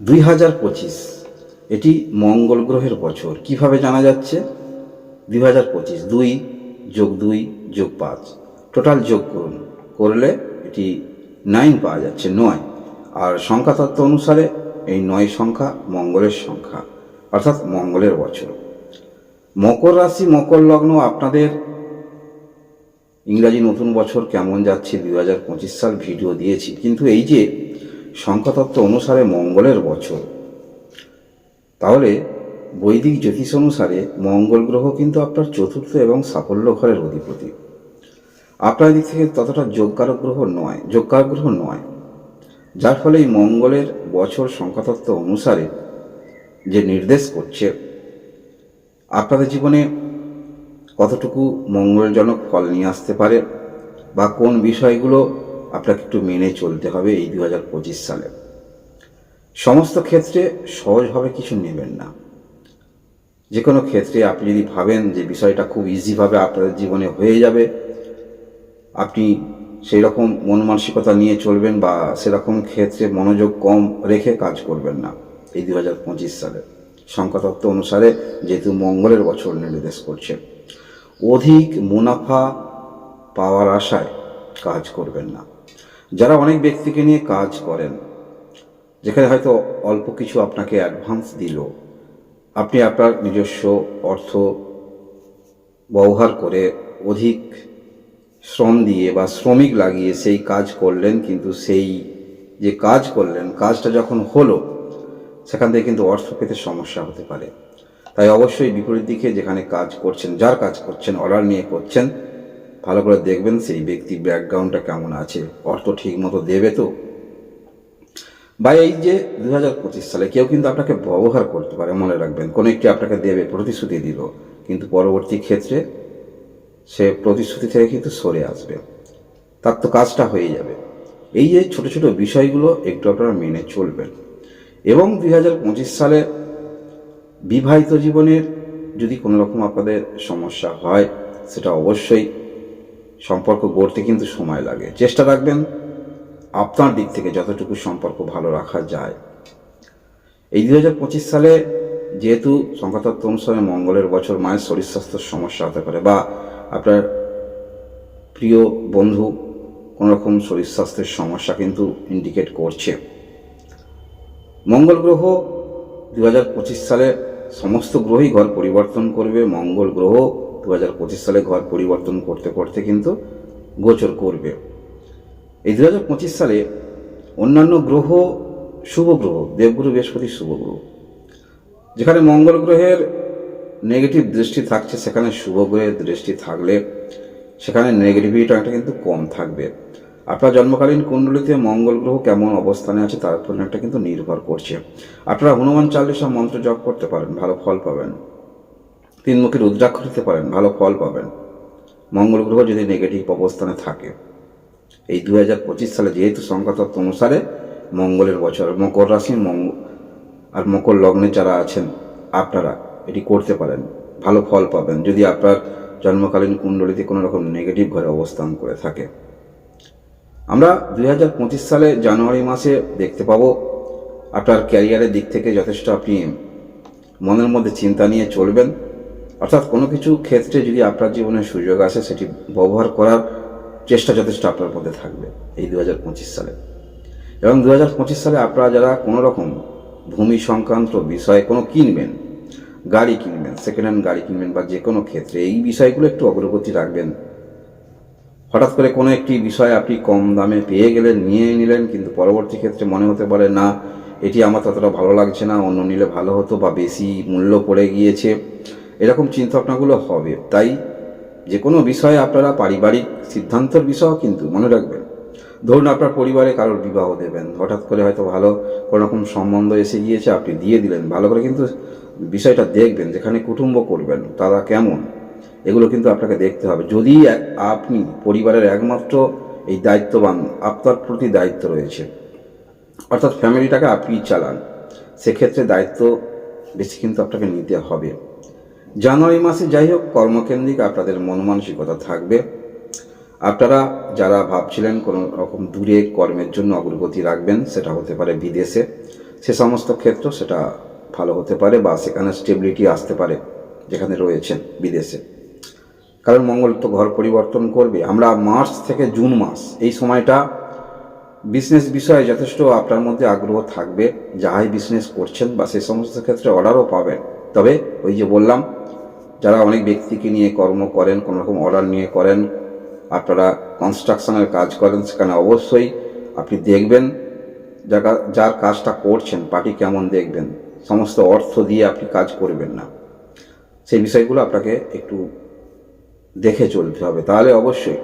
দুই হাজার পঁচিশ, এটি মঙ্গল গ্রহের বছর। কীভাবে জানা যাচ্ছে? দুই হাজার পঁচিশ, দুই যোগ দুই যোগ পাঁচ। টোটাল যোগ করুন। করলে এটি নাইন পাওয়া যাচ্ছে, নয়। আর সংখ্যাতত্ত্ব অনুসারে এই নয় সংখ্যা মঙ্গলের সংখ্যা, অর্থাৎ মঙ্গলের বছর। মকর রাশি, মকর লগ্ন আপনাদের ইংরাজি নতুন বছর কেমন যাচ্ছে? দুই হাজার পঁচিশ সাল ভিডিও দিয়েছি। কিন্তু এই যে সংখ্যাতত্ত্ব অনুসারে মঙ্গলের বছর। তাহলে বৈদিক জ্যোতিষ অনুসারে মঙ্গল গ্রহ কিন্তু আপনার চতুর্থ এবং সাফল্য ঘরের অধিপতি। আপনার দিক থেকে ততটা যোগকারক গ্রহ নয় যোগকারক গ্রহ নয়। যার ফলে এই মঙ্গলের বছর সংখ্যাতত্ত্ব অনুসারে যে নির্দেশ করছে, আপনাদের জীবনে কতটুকু মঙ্গলজনক ফল নিয়ে আসতে পারে বা কোন বিষয়গুলো আপনাকে একটু মেনে চলতে হবে এই দু হাজার পঁচিশ সালে। সমস্ত ক্ষেত্রে সহজভাবে কিছু নেবেন না। যে কোনো ক্ষেত্রে আপনি যদি ভাবেন যে বিষয়টা খুব ইজিভাবে আপনাদের জীবনে হয়ে যাবে, আপনি সেই রকম মন মানসিকতা নিয়ে চলবেন বা সেরকম ক্ষেত্রে মনোযোগ কম রেখে কাজ করবেন না এই দু হাজার পঁচিশ সালে। সংখ্যাতত্ত্ব অনুসারে যেহেতু মঙ্গলের বছর নির্দেশ করছে, অধিক মুনাফা পাওয়ার আশায় কাজ করবেন না। যারা অনেক ব্যক্তিকে নিয়ে কাজ করেন, যেখানে হয়তো অল্প কিছু আপনাকে অ্যাডভান্স দিল, আপনি আপনার নিজস্ব অর্থ ব্যবহার করে অধিক শ্রম দিয়ে বা শ্রমিক লাগিয়ে সেই কাজ করলেন, কিন্তু সেই যে কাজ করলেন, কাজটা যখন হলো, সেখান থেকে কিন্তু অর্থ পেতে সমস্যা হতে পারে। তাই অবশ্যই বিপরীত দিকে যেখানে কাজ করছেন, যার কাজ করছেন, অর্ডার নিয়ে করছেন ভালো করে দেখবেন সেই ব্যক্তির ব্যাকগ্রাউন্ডটা কেমন আছে। অর্থ ঠিক মতো দেবে তো? বা এই যে দু হাজার পঁচিশ সালে কেউ কিন্তু আপনাকে ব্যবহার করতে পারে, মনে রাখবেন। কোনো একটি আপনাকে দেবে, প্রতিশ্রুতি দিল। কিন্তু পরবর্তী ক্ষেত্রে সে প্রতিশ্রুতি থেকে কিন্তু সরে আসবে। তার তো কাজটা হয়ে যাবে। এই যে ছোট ছোট বিষয়গুলো একটু আপনারা মেনে চলবেন। এবং দুই হাজার পঁচিশ সালে বিবাহিত জীবনের যদি কোনো রকম আপনাদের সমস্যা হয়, সেটা অবশ্যই সম্পর্ক গড়তে কিন্তু সময় লাগে। চেষ্টা রাখবেন আপনার দিক থেকে যতটুকু সম্পর্ক ভালো রাখা যায়। এই দু হাজার পঁচিশ সালে যেহেতু সংখ্যাতত্ত্ব অনুসারে মঙ্গলের বছর মায়ের শরীর স্বাস্থ্যের সমস্যা হতে পারে বা আপনার প্রিয় বন্ধু কোনো রকম শরীর স্বাস্থ্যের সমস্যা কিন্তু ইন্ডিকেট করছে। মঙ্গল গ্রহ দু হাজার পঁচিশ সালে সমস্ত গ্রহই ঘর পরিবর্তন করবে। মঙ্গল গ্রহ দু হাজার পঁচিশ সালে ঘর পরিবর্তন করতে করতে কিন্তু গোচর করবে। এই দু হাজার পঁচিশ সালে অন্যান্য গ্রহ শুভ গ্রহ, দেবগুরু, বৃহস্পতি শুভ গ্রহ। যেখানে মঙ্গল গ্রহের নেগেটিভ দৃষ্টি থাকছে, সেখানে শুভ গ্রহের দৃষ্টি থাকলে সেখানে নেগেটিভিটিটা কিন্তু কম থাকবে। আপনার জন্মকালীন কুণ্ডলিতে মঙ্গল গ্রহ কেমন অবস্থানে আছে, তার উপর একটা কিন্তু নির্ভর করছে। আপনারা হনুমান চাল্লিশা মন্ত্র জপ করতে পারেন, ভালো ফল পাবেন। তিনমুখী রুদ্রাক্ষ দিতে পারেন, ভালো ফল পাবেন। মঙ্গল গ্রহ যদি নেগেটিভ অবস্থানে থাকে। এই দু হাজার পঁচিশ সালে যেহেতু সংখ্যাতত্ত্ব অনুসারে মঙ্গলের বছর, মকর রাশি মঙ্গল আর মকর লগ্নে যারা আছেন, আপনারা এটি করতে পারেন, ভালো ফল পাবেন। যদি আপনার জন্মকালীন কুণ্ডলিতে কোনো রকম নেগেটিভ ঘরে অবস্থান করে থাকে। আমরা দুই হাজার পঁচিশ সালে জানুয়ারি মাসে দেখতে পাবো, আপনার ক্যারিয়ারের দিক থেকে যথেষ্ট আপনি মনের মধ্যে চিন্তা নিয়ে চলবেন। অর্থাৎ কোনো কিছু ক্ষেত্রে যদি আপনার জীবনে সুযোগ আসে, সেটি ব্যবহার করার চেষ্টা যথেষ্ট আপনার মধ্যে থাকবে এই দু হাজার পঁচিশ সালে। এবং দু হাজার পঁচিশ সালে আপনারা যারা কোনো রকম ভূমি সংক্রান্ত বিষয়ে কোনো কিনবেন, গাড়ি কিনবেন সেকেন্ড হ্যান্ড গাড়ি কিনবেন বা যে কোনো ক্ষেত্রে, এই বিষয়গুলো একটু অগ্রগতি রাখবেন। হঠাৎ করে কোনো একটি বিষয় আপনি কম দামে পেয়ে গেলেন, নিয়ে নিলেন, কিন্তু পরবর্তী ক্ষেত্রে মনে হতে পারে, না, এটি আমার ততটা ভালো লাগছে না, অন্য নিলে ভালো হতো বা বেশি মূল্য পড়ে গিয়েছে। এরকম চিন্তাভাবনাগুলো হবে। তাই যে কোনো বিষয়ে আপনারা পারিবারিক সিদ্ধান্তের বিষয়ও কিন্তু মনে রাখবেন। ধরুন আপনার পরিবারে কারোর বিবাহ দেবেন, হঠাৎ করে হয়তো ভালো কোনো রকম সম্বন্ধ এসে গিয়েছে, আপনি দিয়ে দিলেন, ভালো করে কিন্তু বিষয়টা দেখবেন, যেখানে কুটুম্ব করবেন, তারা কেমন, এগুলো কিন্তু আপনাকে দেখতে হবে। যদি আপনি পরিবারের একমাত্র এই দায়িত্ববান, আপনার প্রতি দায়িত্ব রয়েছে, অর্থাৎ ফ্যামিলিটাকে আপনি চালান, সেক্ষেত্রে দায়িত্ব বেশি কিন্তু আপনাকে নিতে হবে। জানুয়ারি মাসে যাই হোক, কর্মকেন্দ্রিক আপনাদের মন মানসিকতা থাকবে। আপনারা যারা ভাবছিলেন কোনো রকম দূরে কর্মের জন্য অগ্রগতি রাখবেন, সেটা হতে পারে বিদেশে, সে সমস্ত ক্ষেত্র সেটা ভালো হতে পারে বা সেখানে স্টেবিলিটি আসতে পারে যেখানে রয়েছেন বিদেশে। কারণ মঙ্গল তো ঘর পরিবর্তন করবে। আমরা মার্চ থেকে জুন মাস, এই সময়টা বিজনেস বিষয়ে যথেষ্ট আপনার মধ্যে আগ্রহ থাকবে। যাহাই বিজনেস করছেন বা সেই সমস্ত ক্ষেত্রে অর্ডারও পাবেন। তবে ওই যে বললাম যারা অনেক ব্যক্তিকে নিয়ে কর্ম করেন, কোনো রকম অর্ডার নিয়ে করেন, আপনারা কনস্ট্রাকশনের কাজ করেন, সেখানে অবশ্যই আপনি দেখবেন যারা- যার কাজটা করছেন, পার্টি কেমন দেখবেন, সমস্ত অর্থ দিয়ে আপনি কাজ করবেন না। সেই বিষয়গুলো আপনাকে একটু দেখে চলতে হবে। তাহলে অবশ্যই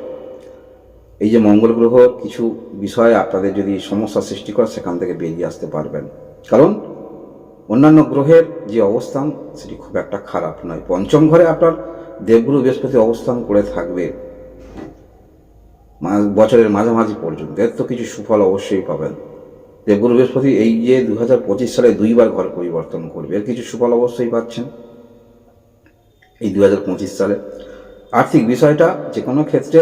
এই যে মঙ্গল গ্রহ, কিছু বিষয়ে আপনাদের যদি সমস্যা সৃষ্টি করে, সেখান থেকে বেরিয়ে আসতে পারবেন। কারণ অন্যান্য গ্রহের যে অবস্থান, সেটি খুব একটা খারাপ নয়। পঞ্চম ঘরে আপনার দেবগুরু বৃহস্পতি অবস্থান করে থাকবে। বছরের মাঝামাঝি পর্যন্ত। এর তো কিছু সুফল অবশ্যই পাবেন। দেবগুরু বৃহস্পতি এই যে দু হাজার পঁচিশ সালে দুইবার ঘর পরিবর্তন করবে, এর কিছু সুফল অবশ্যই পাচ্ছেন। এই দু হাজার পঁচিশ সালে। আর্থিক বিষয়টা যে কোনো ক্ষেত্রে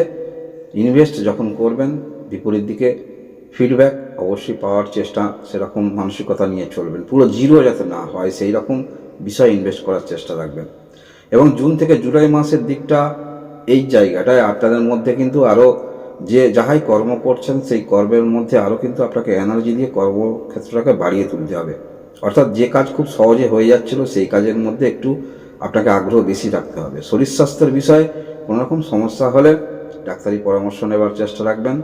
ইনভেস্ট যখন করবেন, বিপরীত দিকে ফিডব্যাক অবশ্যই পাওয়ার চেষ্টা, সেরকম মানসিকতা নিয়ে চলবেন। পুরো জিরো যাতে না হয় সেই রকম বিষয় ইনভেস্ট করার চেষ্টা রাখবেন। এবং জুন থেকে জুলাই মাসের দিকটা এই জায়গাটায়, আপনাদের মধ্যে কিন্তু আরও যে যাহাই কর্ম করছেন, সেই কর্মের মধ্যে আরও কিন্তু আপনাকে এনার্জি দিয়ে কর্মক্ষেত্রটাকে বাড়িয়ে তুলতে হবে। অর্থাৎ যে কাজ খুব সহজে হয়ে যাচ্ছিল, সেই কাজের মধ্যে একটু আপনাকে আগ্রহ বেশি রাখতে হবে। শরীর স্বাস্থ্যের বিষয়ে কোনোরকম সমস্যা হলে ডাক্তারি পরামর্শ নেবার চেষ্টা রাখবেন।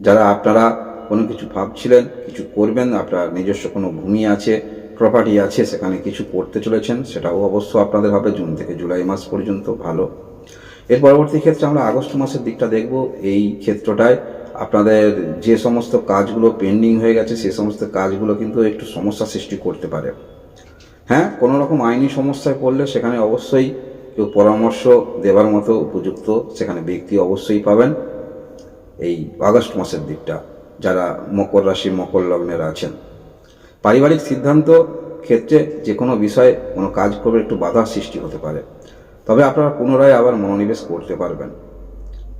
যারা আপনারা কোনো কিছু ভাবছিলেন, কিছু করবেন, আপনার নিজস্ব কোনো ভূমি আছে প্রপার্টি আছে, সেখানে কিছু করতে চলেছেন, সেটাও অবশ্য আপনাদের হবে জুন থেকে জুলাই মাস পর্যন্ত, ভালো। এর পরবর্তী ক্ষেত্রে আমরা আগস্ট মাসের দিকটা দেখব, এই ক্ষেত্রটায় আপনাদের যে সমস্ত কাজগুলো পেন্ডিং হয়ে গেছে, সে সমস্ত কাজগুলো কিন্তু একটু সমস্যা সৃষ্টি করতে পারে। হ্যাঁ কোনো রকম আইনি সমস্যায় পড়লে সেখানে অবশ্যই কেউ পরামর্শ দেবার মতো উপযুক্ত সেখানে ব্যক্তি অবশ্যই পাবেন। এই আগস্ট মাসের দিকটা, যারা মকর রাশি, মকর লগ্নের আছেন। পারিবারিক সিদ্ধান্ত ক্ষেত্রে যে কোনো বিষয়ে কোনো কাজ করবে একটু বাধার সৃষ্টি হতে পারে। তবে আপনারা পুনরায় আবার মনোনিবেশ করতে পারবেন।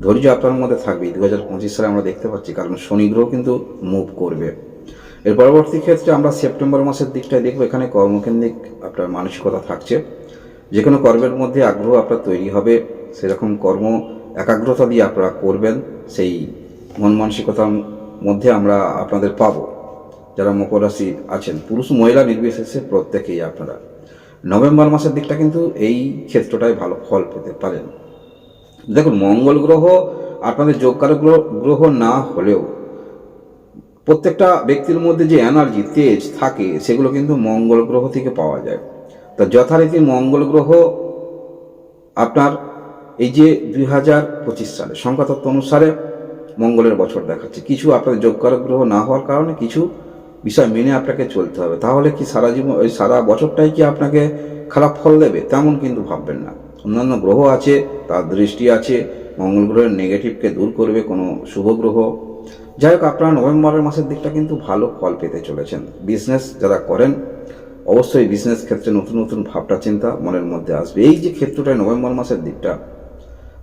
ধৈর্য আপনার মধ্যে থাকবেই দু হাজার পঁচিশ সালে আমরা দেখতে পাচ্ছি, কারণ শনিগ্রহ কিন্তু মুভ করবে। এর পরবর্তী ক্ষেত্রে আমরা সেপ্টেম্বর মাসের দিকটায় দেখব, এখানে কর্মকেন্দ্রিক আপনার মানসিকতা থাকছে। যে কোনো কর্মের মধ্যে আগ্রহ আপনার তৈরি হবে। সেরকম কর্ম একাগ্রতা দিয়ে আপনারা করবেন। সেই মন মানসিকতার মধ্যে আমরা আপনাদের পাবো। যারা মকর রাশি আছেন, পুরুষ মহিলা নির্বিশেষে প্রত্যেকেই আপনারা। নভেম্বর মাসের দিকটা কিন্তু এই ক্ষেত্রটায় ভালো ফল পেতে পারেন। দেখুন, মঙ্গল গ্রহ আপনাদের যোগকারক গ্রহ গ্রহ না হলেও প্রত্যেকটা ব্যক্তির মধ্যে যে এনার্জি তেজ থাকে, সেগুলো কিন্তু মঙ্গল গ্রহ থেকে পাওয়া যায়। তা যথারীতি মঙ্গল গ্রহ আপনার এই যে দুই হাজার পঁচিশ সালে সংখ্যাতত্ত্ব অনুসারে মঙ্গলের বছর দেখাচ্ছে। কিছু আপনার যোগকারক গ্রহ না হওয়ার কারণে কিছু বিষয় মেনে আপনাকে চলতে হবে। তাহলে কি সারা জীবন ওই সারা বছরটাই কি আপনাকে খারাপ ফল দেবে? তেমন কিন্তু ভাববেন না। অন্যান্য গ্রহ আছে, তার দৃষ্টি আছে, মঙ্গল গ্রহের নেগেটিভকে দূর করবে কোনো শুভ গ্রহ। যাই হোক, আপনারা নভেম্বরের মাসের দিকটা কিন্তু ভালো ফল পেতে চলেছেন। বিজনেস যারা করেন, অবশ্যই বিজনেস ক্ষেত্রে নতুন নতুন ভাবটা চিন্তা মনের মধ্যে আসবে। এই যে ক্ষেত্রটায় নভেম্বর মাসের দিকটা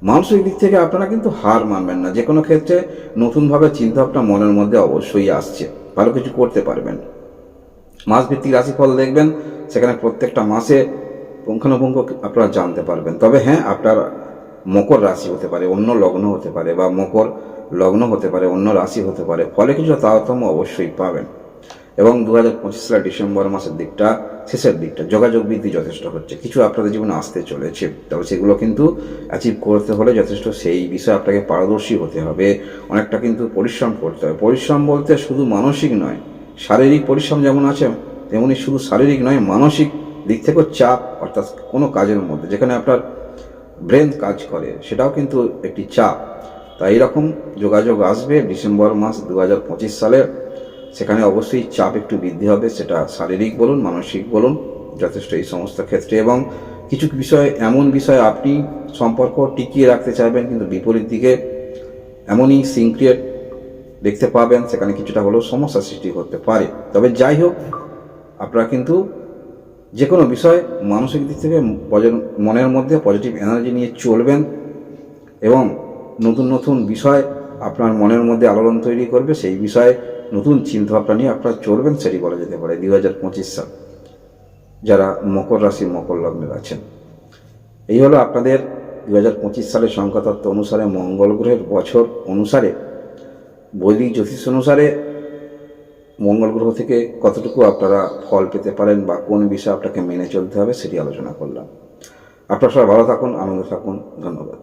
মানসিক দিক থেকে আপনারা কিন্তু হার মানবেন না। যে কোনো ক্ষেত্রে নতুনভাবে চিন্তা ভাবনা মনের মধ্যে অবশ্যই আসছে। ভালো কিছু করতে পারবেন। মাস ভিত্তিক রাশিফল দেখবেন, সেখানে প্রত্যেকটা মাসে পুঙ্খানুপুঙ্খ আপনারা জানতে পারবেন। তবে হ্যাঁ আপনার মকর রাশি হতে পারে, অন্য লগ্ন হতে পারে বা মকর লগ্ন হতে পারে, অন্য রাশি হতে পারে। ফলে কিছু তারতম্য অবশ্যই পাবেন। এবং দু হাজার পঁচিশ সালের ডিসেম্বর মাসের দিকটা, শেষের দিকটা, যোগাযোগ বৃদ্ধি যথেষ্ট হচ্ছে। কিছু আপনাদের জীবনে আসতে চলেছে, তবে সেগুলো কিন্তু অ্যাচিভ করতে হলে যথেষ্ট সেই বিষয়ে আপনাকে পারদর্শী হতে হবে। অনেকটা কিন্তু পরিশ্রম করতে হবে। পরিশ্রম বলতে শুধু মানসিক নয়, শারীরিক পরিশ্রম যেমন আছে, তেমনি শুধু শারীরিক নয়, মানসিক দিক থেকেও চাপ, অর্থাৎ কোনো কাজের মধ্যে, যেখানে আপনার ব্রেন কাজ করে, সেটাও কিন্তু একটি চাপ। তাই এরকম যোগাযোগ আসবে ডিসেম্বর মাস দু হাজার পঁচিশ সালে সেখানে অবশ্যই চাপ একটু বৃদ্ধি হবে, সেটা শারীরিক বলুন, মানসিক বলুন, যথেষ্ট এই সমস্ত ক্ষেত্রে। এবং কিছু বিষয়, এমন বিষয় আপনি সম্পর্ক টিকিয়ে রাখতে চাইবেন, কিন্তু বিপরীত দিকে এমনই সিনক্রিয়েট দেখতে পাবেন, সেখানে কিছুটা হলেও সমস্যা সৃষ্টি করতে পারে। তবে যাই হোক, আপনারা কিন্তু যে কোনো বিষয় মানসিক দিক থেকে মনের মধ্যে পজিটিভ এনার্জি নিয়ে চলবেন এবং নতুন নতুন বিষয় আপনার মনের মধ্যে আলোড়ন তৈরি করবে, সেই বিষয়ে নতুন চিন্তাভাবনা নিয়ে আপনারা চলবেন সেটি বলা যেতে পারে দুই হাজার পঁচিশ সাল, যারা মকর রাশি মকর লগ্নের আছেন। এই হলো আপনাদের দু হাজার পঁচিশ সালের সংখ্যাতত্ত্ব অনুসারে মঙ্গল গ্রহের বছর অনুসারে, বৈদিক জ্যোতিষ অনুসারে মঙ্গল গ্রহ থেকে কতটুকু আপনারা ফল পেতে পারেন বা কোন বিষয়ে আপনাকে মেনে চলতে হবে সেটি আলোচনা করলাম। আপনারা সবাই ভালো থাকুন, আনন্দ থাকুন, ধন্যবাদ।